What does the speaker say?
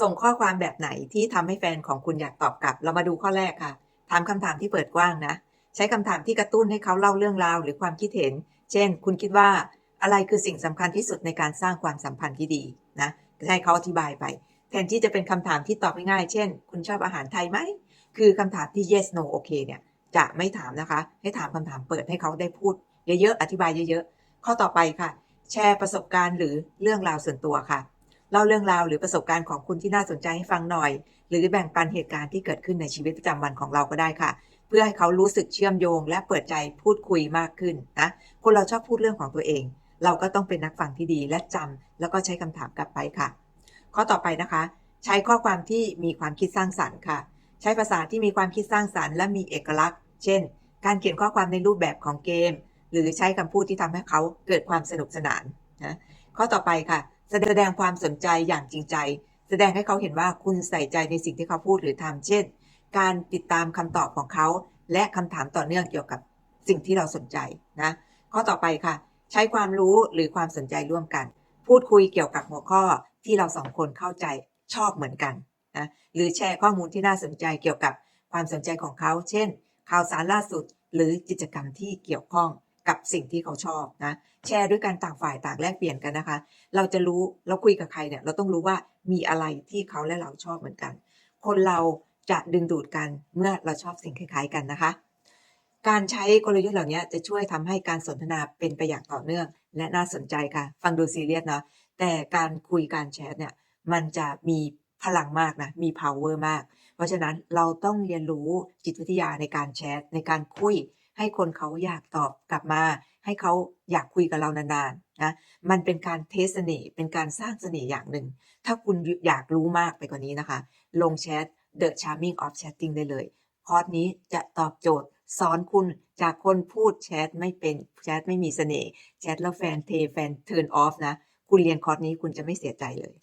ส่งข้อความแบบไหนที่ทำให้แฟนของคุณอยากตอบกลับ เรามาดูข้อแรกค่ะ ถามคำถามที่เปิดกว้างนะ ใช้คำถามที่กระตุ้นให้เขาเล่าเรื่องราวหรือความคิดเห็น เช่น คุณคิดว่าอะไรคือสิ่งสำคัญที่สุดในการสร้างความสัมพันธ์ที่ดีนะให้เขาอธิบายไป แทนที่จะเป็นคำถามที่ตอบง่ายๆ เช่น คุณชอบอาหารไทยไหม คือคำถามที่ yes no โอเคเนี่ย จะไม่ถามนะคะ ให้ถามคำถามเปิดให้เขาได้พูด เยอะๆ อธิบายเยอะๆ ข้อต่อไปค่ะ แชร์ประสบการณ์หรือเรื่องราวส่วนตัวค่ะ เล่าเรื่องราวหรือประสบการณ์ของคุณที่น่าสนใจให้ฟังหน่อย หรือแบ่งปันเหตุการณ์ที่เกิดขึ้นในชีวิตประจำวันของเราก็ได้ค่ะ เพื่อให้เขารู้สึกเชื่อมโยง และเปิดใจพูดคุยมากขึ้นนะคนเราชอบพูดเรื่องของตัวเอง เราก็ต้องเป็นนักฟังที่ดีและจำแล้วก็ใช้คำถามกลับไปค่ะ ข้อต่อไปนะคะ ใช้ข้อความที่มีความคิดสร้างสรรค์ค่ะ ใช้ภาษาที่มีความคิดสร้างสรรค์และมีเอกลักษณ์ เช่น การเขียนข้อความในรูปแบบของเกม หรือใช้คำพูดที่ทำให้เขาเกิดความสนุกสนานนะ ข้อต่อไปค่ะ แสดงความสนใจอย่างจริงใจ แสดงให้เขาเห็นว่าคุณใส่ใจในสิ่งที่เขาพูดหรือทำเช่น การติดตามคำตอบของเขา และคำถามต่อเนื่องเกี่ยวกับสิ่งที่เราสนใจนะข้อต่อไปค่ะ ใช้ความรู้หรือความสนใจร่วมกัน พูดคุยเกี่ยวกับหัวข้อที่เราสองคนเข้าใจชอบเหมือนกันนะหรือแชร์ข้อมูลที่น่าสนใจเกี่ยวกับความสนใจของเขา เช่น ข่าวสารล่าสุดหรือกิจกรรมที่เกี่ยวข้อง กับสิ่งที่เขาชอบนะแชร์ด้วยกันต่างฝ่ายต่างแลกเปลี่ยนกันนะคะ เราจะรู้เราคุยกับใครเนี่ยเราต้องรู้ว่ามีอะไรที่เขาและเราชอบเหมือนกัน คนเราจะดึงดูดกันเมื่อเราชอบสิ่งคล้าย ๆ กันนะคะ การใช้กลยุทธ์เหล่านี้จะช่วยทำให้การสนทนาเป็นไปอย่างต่อเนื่อง และน่าสนใจค่ะ ฟังดูซีเรียสเนาะแต่การคุยการแชทเนี่ยมันจะมีพลังมากนะมี power มาก เพราะฉะนั้นเราต้องเรียนรู้จิตวิทยาในการแชทในการคุย ให้คนเขาอยากตอบกลับมา ให้เขาอยากคุยกับเรานานๆนะมันเป็นการเทสเสน่ห์เป็นการสร้างเสน่ห์อย่างหนึ่ง ถ้าคุณอยากรู้มากไปกว่านี้นะคะ ลงแชท The Charming of Chatting ได้เลยคอร์สนี้จะตอบโจทย์สอนคุณจากคนพูดแชทไม่เป็นแชทไม่มีเสน่ห์แชทแล้วแฟนเทแฟนเทิร์นออฟนะ คุณเรียนคอร์สนี้คุณจะไม่เสียใจเลย